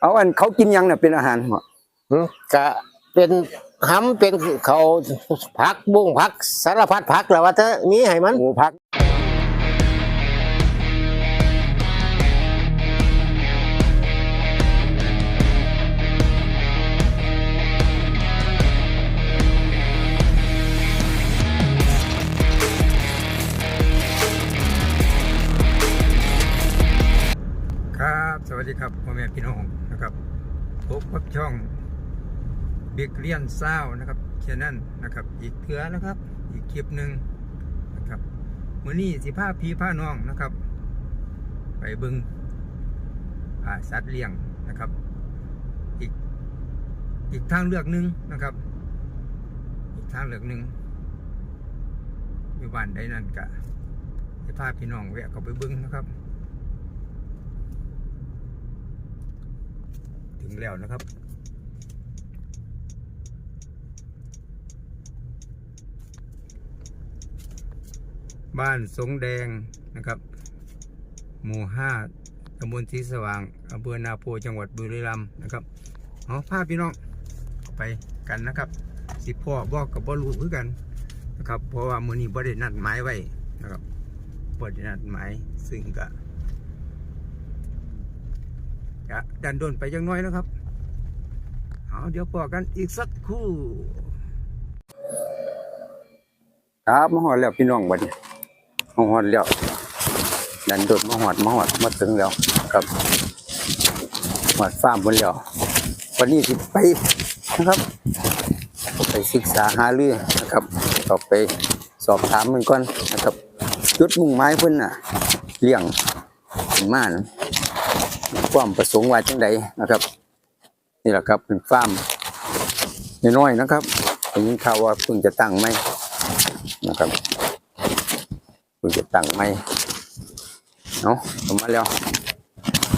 เอาอันเขากินหยังน่ะเป็นอาหารเหรอหึกะเป็นหำเป็นเขาผักบุ้งผักสารพัดผักแล้วว่าเธอนี้ให้มันหมูพัก บิ๊กเลียนเศร้านะครับแค่นั้นนะครับ อีกเถือนะครับ อีกคลิปหนึ่งนะครับมือนี้สิพาพี่พาน้องนะครับ ไปบึงอ่าสัตว์เลี้ยงนะครับ อีกอีกทางเลือกหนึ่งนะครับ อีกทางเลือกหนึ่งอยู่บ้านใดนั่นกะสิพาพี่น้องแวะเข้าไปบึงนะครับ ถึงแล้วนะครับ บ้านสงแดงนะครับ หมู่ห้าตำบลศรีสว่างอำเภอนาโพจังหวัดบุรีรัมย์นะครับเอาพาพี่น้องไปกันนะครับ สิพ่อบอกกับบ่รู้คือกันนะครับ เพราะว่ามือนี้บ่ได้นัดหมายไว้นะครับบ่ได้นัดหมายซึ่งก็จะดันโดนไปยังน้อยนะครับเอาเดี๋ยวพอกันอีกสักคู่ ครับมาหอแล้วพี่น้องบัดนี้ มาหอดแล้วดันโดนมาหอดมาหอดมาถึงแล้วครับหอดฟาร์มบนแล้ววันนี้สิไปนะครับ ไปศึกษาหาเรื่องนะครับต่อไปสอบถามมันก่อนนะครับจุดมุ่งหมายเพิ่นน่ะเลี้ยงเป็นม่านความประสงค์ว่าจังใดนะครับ นี่แหละครับเป็นฟาร์มน้อยๆนะครับผมยินข่าวว่าเพิ่งจะตั้งไหมนะครับ เพิ่งจะตั้งไม่เอาผมมาแล้ว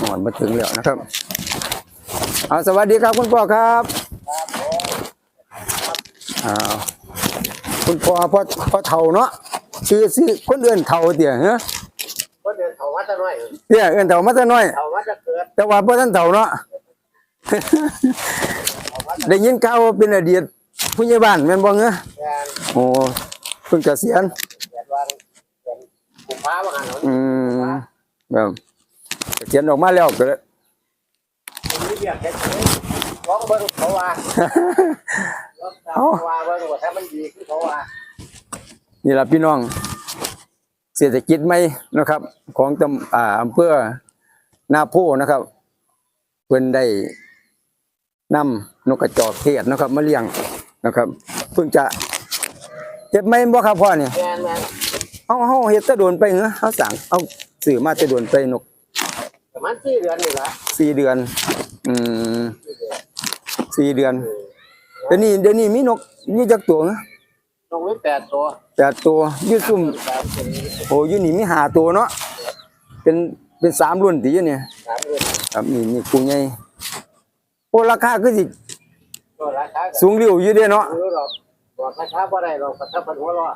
หอนมาถึงแล้วนะครับเอาสวัสดีครับคุณพ่อครับอ่าคุณพ่อพ่อพ่อเฒ่าเนาะชื่อชื่อคนเอื่นเฒ่าเตี่ยเนาะคนเดินเขาวัดจะน้อยเตี่ยเอื่นเฒ่ามาแต่น้อยเขาวัดจะเกิดแต่ว่าพ่อท่านเฒ่าเนาะได้ยินข่าวว่าเป็นอดีตผู้ใหญ่บ้านแม่นบ่เงอะแกนโอ้เพิ่งเกษียณแกนวันแกน กุมภาพันธ์อืมแบบเกษียณออกมาแล้วก็เลยมีเบียดแค่ร้องเบิ้งเขาว่าเขาว่าเบิ้งว่าถ้ามันดีขึ้นเขาว่านี่ล่ะพี่น้อง เศรษฐกิจใหม่นะครับ ของตำอ่าอำเภอนาโพนะครับเพิ่นได้นำนกกระจอกเทศนะครับมาเลี้ยงนะครับ เพิ่งจะเฮ็ดไหม่บ่ครับพ่อเนี่ยแกนแมน เอาเฮาเฮ็ดแตะโดนไปเหรอเฮาสั่งเอาซื้อมาแตะโดนไปนกประมาณสี่เดือนนี่ละสี่เดือน อืมสี่เดือนเดี๋ยวนี้เดี๋ยวนี้มีนกมีจักตัวนะลงไว้แปดตัวแปดตัวอยืดซุ่มสามสี่โอ้อยืนี่มีห้าตัวเนาะเป็นเป็นสามรุ่นตีอยู่เนี่ยสามเดือนครับนี่นี่กูใหญ่โอ้ราคาคือสิตัวราคาสูงเร็วอยู่เด้เนาะ รู้หรอกบอกราคาบ่ได้หรอกถ้าพันหัวรอ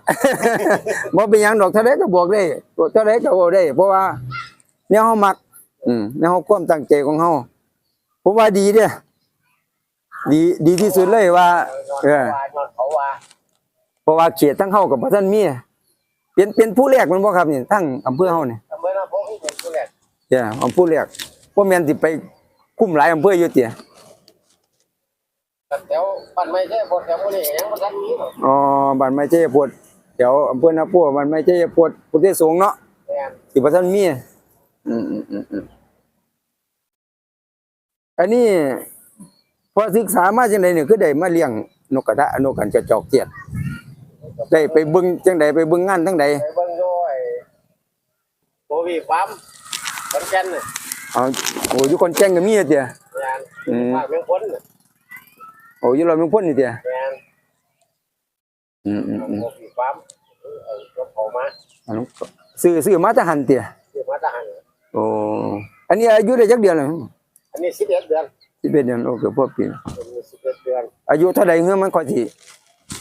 บ่เป็นหยังดอกเท่าใดก็บอกได้ตัวเท่าใดก็บอกได้ เพราะว่าแนวเฮามัก อืมแนวเฮาความตั้งใจของเฮาผมว่าดีเด้ดีดีที่สุดเลยว่า เออเขาว่าเพราะว่าเขตทั้งเฮากับบ่ทันมีเป็นเป็นผู้แรกแมันบ่ครับนี่ทั้งอำเภอเฮานี่ทำเมื่อเราพกให้เป็นผู้แรกจ้ะอำผู้แรกบ่แม่นสิไปคุมหลายอำเภออยู่ติ แถวบ้านไม่ใช่บทแถวพวกนี้ยังมันทันมีหรอกอ๋อบ้านไม้ชัยพดแถวอำเภอนาปัวบ้านไม้ชัยพดพุทธสงฆ์เนาะแกนสิบ่ทันมีอืมอืมอืมอืมอันนี้พอศึกษามาจังไดเนี่ยคือได้มาเลี้ยงนกกระทะนกกันกระจอกเทียดได้ไปเบิ่งจังไดไปเบิ่งงานทั้งใดไปเบิ่งด้วยโควิดปั๊มขอนแก่นน่ะเอาโอ้อยู่คนแจ้งก็มีอะเติงานภาคเมืองพ้นน่ะโอ้อยู่เราเมืองพ้นนี่เติงานอืมอืมอืมโควิดปั๊มเอารถเขามาอันนั้นก็ซื้อซื้อมาแต่หันเตียซื้อมาทหารโอ้อันนี้อายุได้จักเดือนแล้วอันนี้สิบเอ็ดเดือนสิบเอ็ดเดือนโอ้เกือบพอปีอันนี้สิบเอ็ดเดือนอายุเท่าใดเงื่อมันค่อยสิ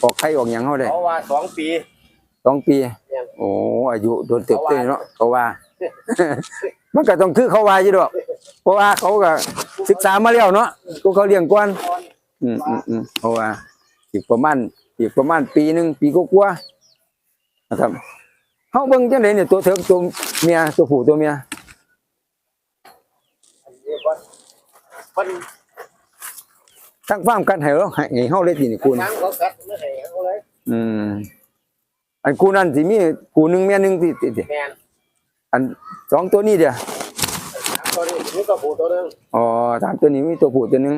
ออกไข่ออกหยังเฮาได้เขาว่าสองปี สองปีเนี่ยโอ้อายุโดนเติบโตเนาะเขาว่าเมันก็ต้องคือเขาว่าอยู่ดอกเพราะว่าเขาก็ศึกษามาแล้วเนาะกูเขาเลี้ยงก่อน อืมอืมอืมเพราะว่าอีกประมาณอีกประมาณปีหนึ่งปีกว่าๆนะครับเฮาเบิ่งจังไดเนี่ยตัวเถิกตัวเมียตัวผู้ตัวเมียมันทั้งฟาร์มกันให้เราให้เฮาเลยทีนี่คุณทางเขากัดไม่ให้เขาเลยอืมอันกูนั่นสิมีกูหนึงเมียหนึงติติติแมนอันสองตัวนี้เดียวตัวนี้นี่ก็ผูตัวนึงอ๋อสามตัวนี้มีตัวผู้ตัวหนึง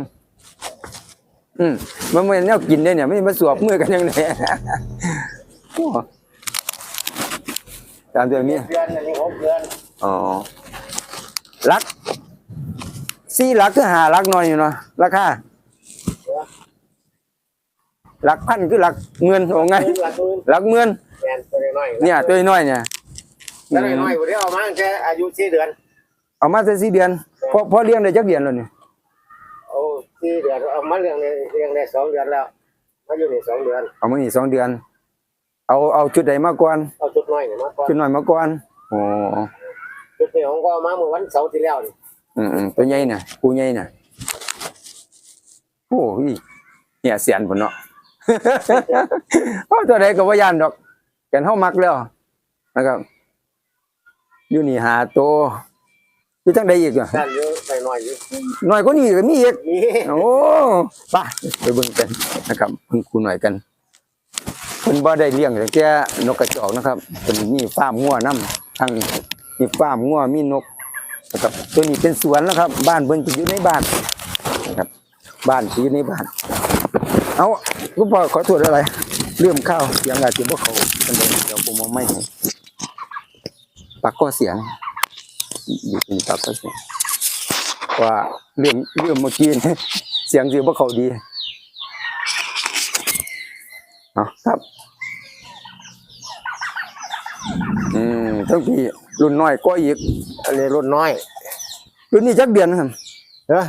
อืมมันไม่แนวกินได้เนี่ยไม่มาสวบมือกันยังไงโอ้ตามตัวนี้เดือนอันนี้หกเดือนอ๋อลักสี่ลักคือหาลักน้อยอยู่เนาะราคาหลักพันคือหลักเงินโอ้ไงหลักหมื่นหลักเงินแมนตัวน้อยเนี่ยตัวน้อยเนี่ยตัวน้อยๆวันนี้เอามาแค่อายุสี่เดือน เอามาแต่สี่เดือนพอพอเลี้ยงได้จักเดือนแล้วเนี่ยโอ้ สี่เดือนเอามาเลี้ยงในเลี้ยงในสองเดือนแล้วมาอยู่ในสองเดือน เอามานี่สองเดือน เอาเอาชุดใดมาก่อนเอาจุดน้อยเนี่ยมาก่อนชุดน้อยมาก่อนโอ้จุดนี้ผมก็เอามาเมื่อวันเสาร์ที่แล้วนี่อืมอืมตัวใหญ่น่ะกูใหญ่น่ะโอ้ยเนี่ยเสียนพุ่นเนาะโอ้ตัวใดก็บ่ย่านดอกกันเฮามักแล้วนะครับ อยู่นี่หาตัวอยู่จังใดอีกอะด้านอยู่ น้อยๆอยู่น้อยกว่านี้ก็มีอีกโอ้ไปไปเบิ่งกันนะครับเพิ่งคูหน่อยกันเพิ่นบ่ได้เลี้ยงแต่แค่นกกระจอกนะครับเพิ่นมีฟาร์มงัวนํทั้งมีฟาร์มงัวมีนกนะครับตัวนี้เป็นสวนนะครับ บ้านเพิ่นจะอยู่ในบ้านนะครับ บ้านจะอยู่ในบ้าน เอาลูกพ่อขอโทษอะไรเรื่องข้าวเสียงอาจจะบ่เขาเพิ่นเลยเดี๋ยวผมเอาไม่ให้ปากก็เสียงอยู่เป็นปากก็เสียง ว่าเรื่องเรื่องเมื่อกี้นี่เสียงเสียงว่าเขาดีเนาะครับ อืมทั้งพี่รุ่นน้อยก็อีกอันนี้รุ่นน้อยรุ่นนี้จักเดือนนะครับเอ้อ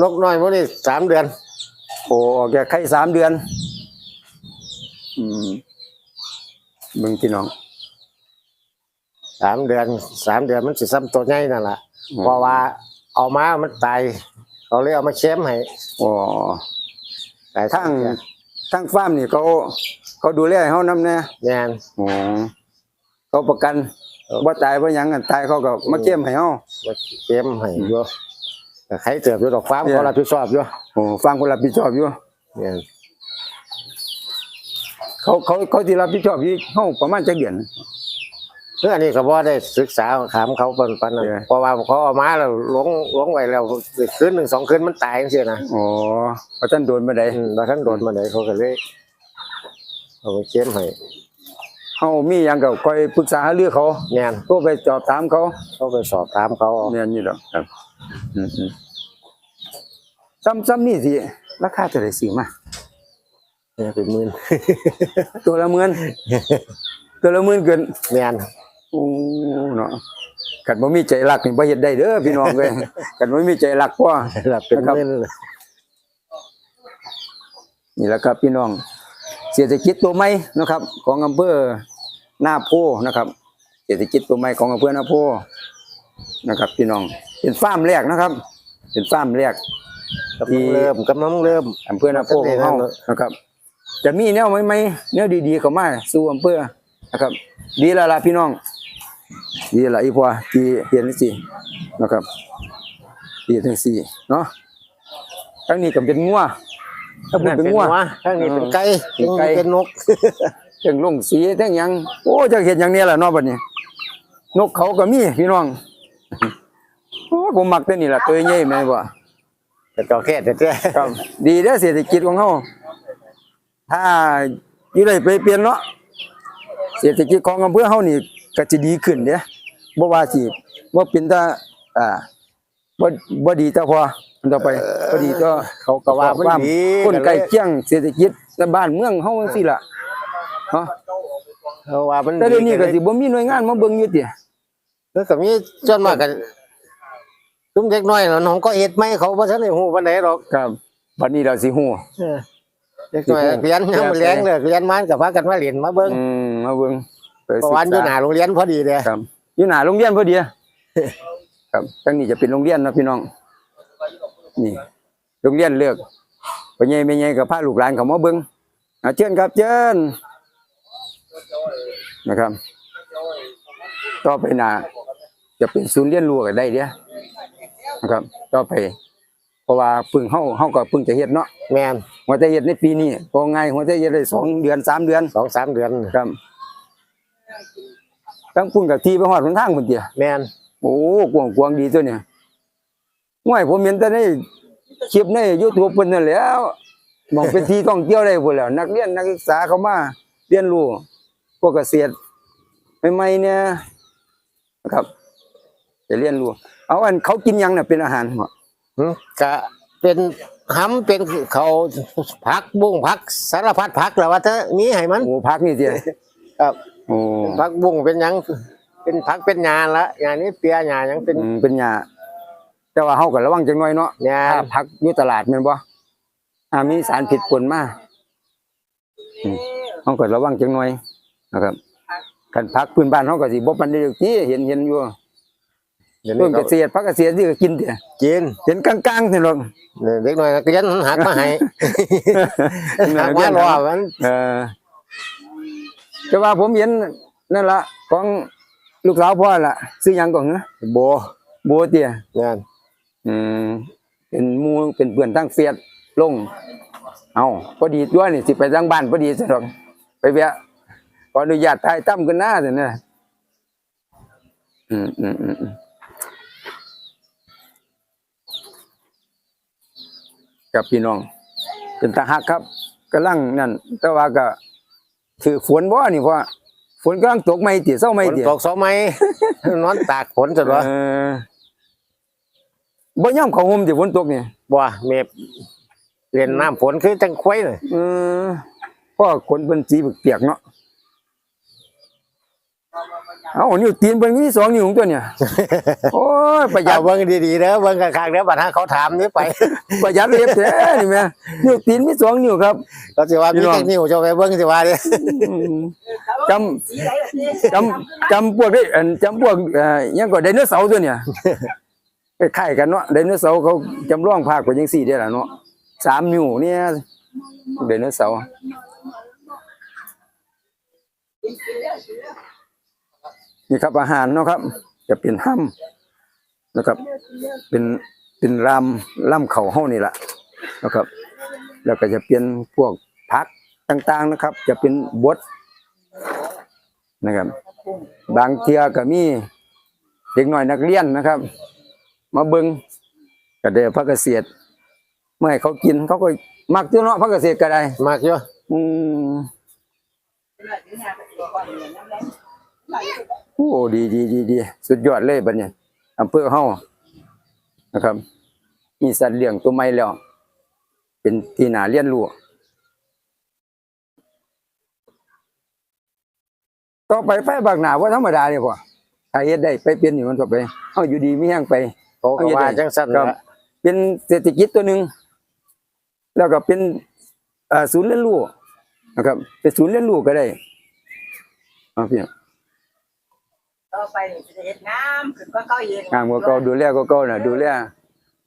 ลกน้อยมันนี่สามเดือน โอ้ออกจากไข่สามเดือน อืมเบิ่งพี่น้องสามเดือนสามเดือนมันสิซ้ำตัวใหญ่นั่นแหละเพราะว่า เอามามันตายเขาเลยเอามาเช็มให้อ๋อตายทั้งทั้งฟาร์มนี่เขาเขาดูแลให้เฮานำแน่แน่นอ๋อเขาประกันบ่ตายบ่หยังกันตายเขาก็มาเก็บให้เฮามาเช็มให้อยู่แต่ใครเติบอยู่ดอกฟ้าเนี่ยเขารับผิดชอบอยู่โอ้ฟังคนรับผิดชอบอยู่แน่นเขาเขาเขาที่รับผิดชอบอยู่เฮาประมาณจักเดือน เรื่องอันนี้ก็บ่ได้ศึกษาถามเขาปานปานนั้นเนี่ยเพราะว่าเขาเอามาแล้วหลงหลงไว้แล้วคืนหนึ่งสองคืนมันตายจังซี่นะอ๋อเพราะท่านโดนมาได้อืมแล้วท่านโดนมาไหนเขาก็เลยเอามาเช็มให้เฮามีหยังก็คอยปรึกษาหารือเขาแน่นโทรไปสอบถามเขาเขาไปสอบถามเขาเอาแม่นอยู่ดอกครับอืมๆซ้ำซ้ำนี่สิราคาเท่าไหร่ซื้อมา เนี่ยเป็นหมื่นตัวละหมื่นตัวละหมื่นเกินแม่น โอ้เนาะกันบ่มีใจรักนี่บ่เฮ็ดได้เด้อพี่น้องเอ้ยกันบ่มีใจรักพ่อหลับเป็นนะครับหมื่นนี่แหละครับพี่น้อง เศรษฐกิจตัวใหม่นะครับ ของอำเภอหน้าโพนะครับ เศรษฐกิจตัวใหม่ของอำเภอหน้าโพนะครับ พี่น้องเป็นฟาร์มแรกนะครับ เป็นฟาร์มแรกกำลังเริ่มกำลังเริ่มอำเภอหน้าโพของเรานะครับ จะมีแนวใหม่ๆแนวดีๆเข้ามาสู่อำเภอนะครับ ดีแล้วล่ะพี่น้อง ดีแล้วล่ะอีพ่อที่เห็นจังซี่นะครับดีจังซี่เนาะทั้งนี้ก็เป็นงัวถ้าพูดนั่นเป็นเป็นงัวหัวข้างนี้เป็นไก่เป็นไก่เป็นนกเรื่องลงสีทั้งหยังโอ้จะเห็นอย่างนี้แหละเนาะบัดนี้ นกเขาก็มีพี่น้องโอ้ผมมักตัวนี้แหละตัวใหญ่แม่นบ่แต่ก็แค่แต่แค่ครับดีเด้อเศรษฐกิจของเฮาถ้าอยู่ได้ไปเปลี่ยนเนาะเศรษฐกิจของอำเภอเฮานี่ ก็จะดีขึ้นเด้บ่ว่าสิบ่เป็นแต่อ่าบ่บ่ดีแต่พออันต่อไปบ่ดีต่อเขาก็ว่าความคนใกล้เคียงเศรษฐกิจในบ้านเมืองเฮาจังซี่ล่ะเนาะเพราะว่ามันแต่เดี๋ยวนี้ก็สิบ่มีหน่วยงานมาเบิ่งอยู่ติแล้วก็มีจนมากกันตุ้มเด็กน้อยเนาะน้องก็เฮ็ดไม่เขาบ่ทันได้ฮู้ปานใดหรอกครับบัดนี้เราสิฮู้เออเด็กน้อยเรียนยามมื้อแลงเลิกเรียนมาก็พากันมาเล่นมาเบิ่งอืมมาเบิ่ง ไปเพราะศึกวันอยู่หษาน้าโรงเรียนพอดีเลยครับออยู่หน้าโรงเรียนพอดีครับทางนี้จะเป็นโรงเรียนนะพี่น้อง นี่ โรงเรียนเลือกไปใหญ่ไปใหญ่กับพาลูกหลานเขามาเบิ่งอะเชิญครับเชิญนะครับ ต่อไปหนาจะเป็นศูนย์เรียนรู้ก็ได้เด้อนะครับ ต่อไป เพราะว่าเพึ่งเฮาเฮาก็เพึ่งจะเฮ็ดเนาะ แม่นหัวใจเฮ็ดในปีนี้พอไงหัวใจเฮ็ดได้สองเดือนสามเดือนสองสามเดือนครับ ตั้งพุ่นกับที่ไปฮอดหนทางพุ่นเตียแม่นโอ้กวางกวางดีตัวเนี่ยง่วยผมเห็นแต่ในคลิปใน YouTube เพิ่นนั่นแหล้วมองเป็นที่ท่องเที่ยวได้พุ่นแหล้ว นักเรียนนักศึกษาเข้ามาเรียนรู้พวกเกษตรใหม่ๆเนี่ยนะครับจะเรียนรู้เอาอันเขากินหยังน่ะเป็นอาหารบ่หึก็เป็นหำเป็นเขาผักบุ้งผักสารพัดผักแล้วว่าเธอนี้ให้มันโอ้พักนี่เตียครับโอ้ ผักบุ้งเป็นหยังเป็นผักเป็นหญ้าละหญ้านี้เปียหญ้าหยังเป็นอืมเป็นหญ้าแต่ว่าเฮาก็ระวังจังหน่อยเนาะหญ้าถ้าพักอยู่ตลาดแม่นบ่อ่ามีสารผิดปนมาอืมเฮาก็ระวังจังหน่อยนะครับคันพักพื้นบ้านเฮาก็สิบ่ปานใดดอกที่เห็นเห็นอยู่เดี๋ยวต้นี้นเกก็ษตรพักเกษตรที่ก็กินเด้อกินเห็นกลางๆนี่หรอกเนี่ยเด็กน้อยนักเรียนหักมาให้ หักมารอมันเออ แต่ว่าผมเห็นนั่นล่ะของลูกสาวพ่อล่ะซื้อหยังก่อนเหรอโบโบเตี้ยงานอืมเป็นหมูเป็นเพื่อนทั้งเฟียดลง เอาพอดีด้วยนี่สิไปทางบ้านพอดีสิหรอกไปแวะขออนุญาตถ่ายตั้มกันหน้าสินะอืมอืมอืมอืมกับพี่น้อง เป็นตาหักครับกำลังนั่น แต่ว่าก็ ถือฝนบ่นี่เพราะว่าฝนกำลังตกไม่ติเศร้าไม่ฝนติตกสองไม้นอนตากฝนจนว่าเออบ่ย่ำเขาห่มติฝนตกนี่บ่เมฟเรียนน้ำฝนคือจังควยเลย เออเพราะขนเป็นสีเปียกๆเนาะ เอานิ้วตีนเป็นมีสองนิ้วของตัวเนี่ย โอ้ยประหยัอย่าดเบิ่งดีๆเด้อเบิ่งข้างๆเด้อบัดหาเขาถามนี่ไปประหยัดเล็บแท้นี่แม่นิ้วตีนมีสองนิ้วครับ ก็สิว่าพี่มีน้องจังนิ้วเจ้าไปเบิ่งสิว่าเด้ออืมจำจำจำพวกได้อันจำพวกเอ่อหยังก็ไดโนเสาร์ตัวเนี่ยคล้ายๆกันเนาะไดโนเสาร์เขาจำลองภาคไว้จังซี่ได้ล่ะเนาะสามนิ้วเนี่ยไดโนเสาร์ นี่ครับอาหารเนาะครับ จะเป็นห้ำนะครับ เป็นเป็นรำล่ำเข่าเฮานี่แหละนะครับ แล้วก็จะเป็นพวกผักต่างๆนะครับ จะเป็นบดนะครับ บางเทียก็มีเด็กน้อยนักเรียนนะครับ มาเบิงก็ได้พักเกษตรเมื่อให้เขากินเขาก็มักเจ้าเนาะพักเกษตรก็ได้มากอยู่อืม โอ้ดีดีดีดีสุดยอดเลยบัดเนี่ยอำเภอเฮานะครับ มีสัตว์เลี้ยงตัวใหม่แล้ว เป็นที่น่าเรียนรู้ต่อไปไฟบากหนาว่าธรรมดาเนี่ยพ่อถ้าเฮ็ดได้ไปเป็นนี่มันต่อไปเฮาอยู่ดีมีแห้งไปเขาก็ว่าจังซั่นครับล่ะเป็นเศรษฐกิจตัวหนึ่งแล้วก็เป็นเอ่อศูนย์เรียนรู้นะครับ เป็นศูนย์เรียนรู้ก็ได้เอาเพียง ต่อไปนี่สิได้เฮ็ดงามขึ้นกว่าเก่าอีกงานก็เก่าดูแลก็เก่าน่ะดูแล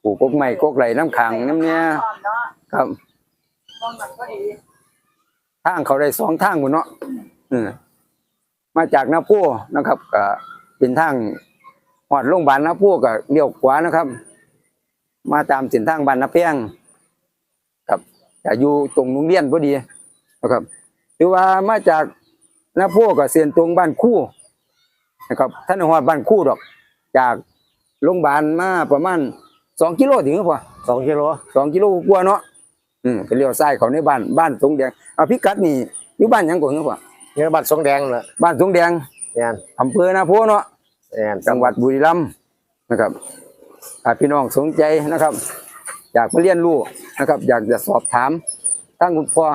ปลูกกกไม้กกไหลน้ำขังน้ำเนี้ยพร้อมเนาะครับป้องกันก็ดีทางเขาได้สองทางหมดเนาะอืมมาจากนาปูนะครับก็เป็นทางหอดโรงพยาบาลนาปูก็เลี้ยวขวานะครับ มาตามเส้นทางบ้านนาเพียงครับจะอยู่ตรงโรงเรียนพอดีนะครับ หรือว่ามาจากนาปูก็เส้นตรงบ้านคู่ นะครับท่านหอดบ้านคู่ดอก จากโรงพยาบาลมาประมาณสองกิโลถึงหรือเปล่าสองกิโลสองกิโลกว่าเนาะอืมไปเลี้ยวซ้ายเขาในบ้านบ้านสงแดงเอาพิกัดนี่อยู่บ้านหยังก่อนเนาะเนี่ยบัตรสงแดงน่ะบ้านสงแดงแม่นอำเภอนาโพเนาะแม่นจังหวัดบุรีรัมย์นะครับถ้าพี่น้องสนใจนะครับ อยากมาเรียนรู้นะครับ อยากจะสอบถามตั้งคุณพ่อ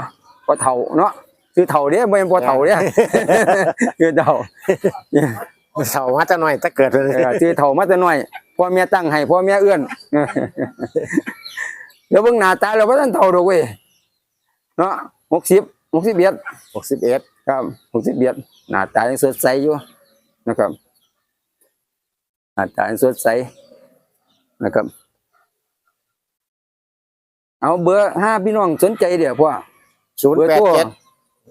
พ่อเฒ่าเนาะคือเฒ่าเด้ไม่เป็นพ่อเฒ่าเด้คือเฒ่า เสามาจะหน่อยถ้าเกิดเลยเออคือเฒ่ามาแต่น้อยพ่อแม่ตั้งให้พ่อแม่เอื้อนเดี๋ยวเบิ่งหน้าตาเราบ่ทันเฒ่าดอกเว้ยเนาะ60 61หกสิบเอ็ดครับหกสิบเบียดหน้าตายังสดใสอยู่นะครับหน้าตาอันสดใสนะครับ เอาเบอร์ห้าพี่น้องสนใจเดี๋ยวพ่อศูนย์เบอร์แปดโทรเจ็ด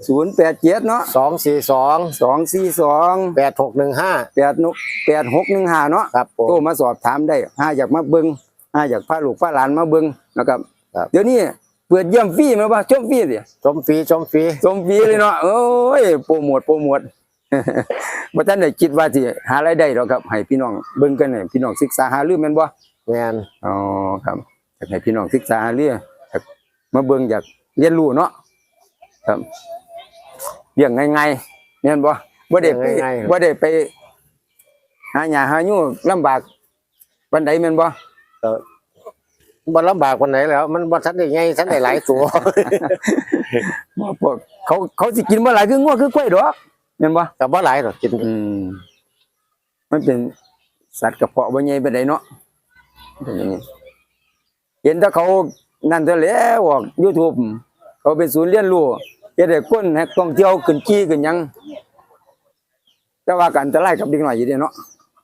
ศูนย์แปดเจ็ดเนาะสองสี่สองสองสี่สองแปดหกหนึ่งห้าแปดนุแปดหกหนึ่งห้าเนาะครับผมโทรมาสอบถามได้ห้าอยากมาเบิงห้าอยากพาลูกพาหลานมาเบิงนะครับครับเดี๋ยวนี้เปิดเยี่ยมฟรีไหมวะชมฟรีสิชมฟรีชมฟรีชมฟรีเลยเนาะโอ้ยโปรโมทโปรโมทบ่ท่านได้คิดว่าสิหารายได้หรอกครับให้พี่น้องเบิ่งกันให้พี่น้องศึกษาหารือแม่นบ่แมนอ๋อครับอยากให้พี่น้องศึกษาหารืออยากมาเบิ่งอยากเรียนรู้เนาะ ครับเรื่องง่ายๆแม่นบ่บ่ได้ไปบ่ได้ไปหาหญ้าหาอยู่ลำบากปานใดแม่นบ่เออบ่ลำบากคนไหนแล้ว มันบ่ทันได้ไงทันได้หลายตัว บ่พวกเขาเขาสิกินบ่หลายคืองัวคือกล้วยดอกแม่นบ่กับบ่หลายหรอกกินอืมมันเป็นสัตว์กระเพาะบ่ใหญ่ปานใดเนาะเป็นอย่างนี้เห็นถ้าเขานั่นเถอะแล้วออก YouTube เขาเป็นศูนย์เรียนรู้ เฮ็ดให้คนให้ท่องเที่ยวขึ้นขี่ขึ้นหยัง แต่ว่าก็อันตรายกับเด็กน้อยอยู่เด้เนาะ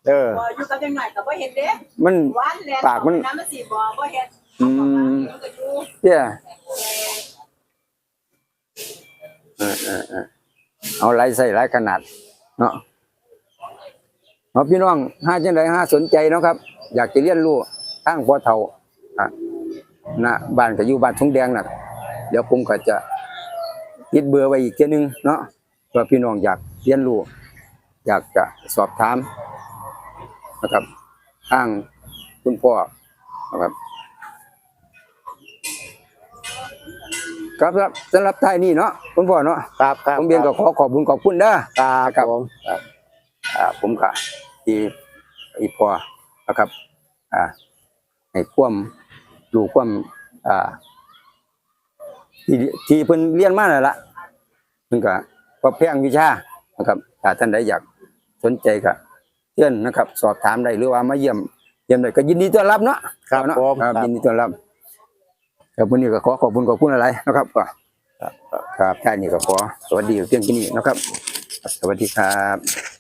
เออ บ่อยู่กับจังหน่อยก็บ่เฮ็ดเด้มัน หวานแลนปากมัน น้ำมันสิบ่บ่เฮ็ดอืมมันก็อยู่เด้อเออเออเออเอาหลายใส่หลายขนาด เนาะเอาพี่น้องห้าจังไดห้าสนใจเนาะครับ อยากจะเรียนรู้ทางพ่อเฒ่าอะนะบ้านก็อยู่บ้านทงแดงน่ะ เดี๋ยวผมก็จะ ติดเบอร์ไว้อีกเทีนึงเนาะเพื่อพี่น้องอยากเรียนรู้อยากจะสอบถามนะครับทางคุณพ่อนะครับครับครับสำหรับท้ายนี้เนาะคุณพ่อเนาะครับครับผมเบียนก็ขอขอบคุณขอบคุณเด้อครับครับผมอ่าผมก็ที่อีพอนะครับอ่าให้ความดูความอ่า ที่ที่เพิ่นเรียนมานั่นล่ะเพิ่นก็ก็แพงวิชานะครับถ้าท่านใดอยากสนใจก็เชิญนะครับ สอบถามได้หรือว่ามาเยี่ยมเยี่ยมได้ก็ยินดีต้อนรับเนาะครับเนาะผมครับครับยินดีต้อนรับครับวันนี้ก็ขอขอบคุณขอบคุณอะไรนะครับก็ครับครับแค่นี้ก็ขอสวัสดีเพียงที่นี้นะครับ สวัสดีครับ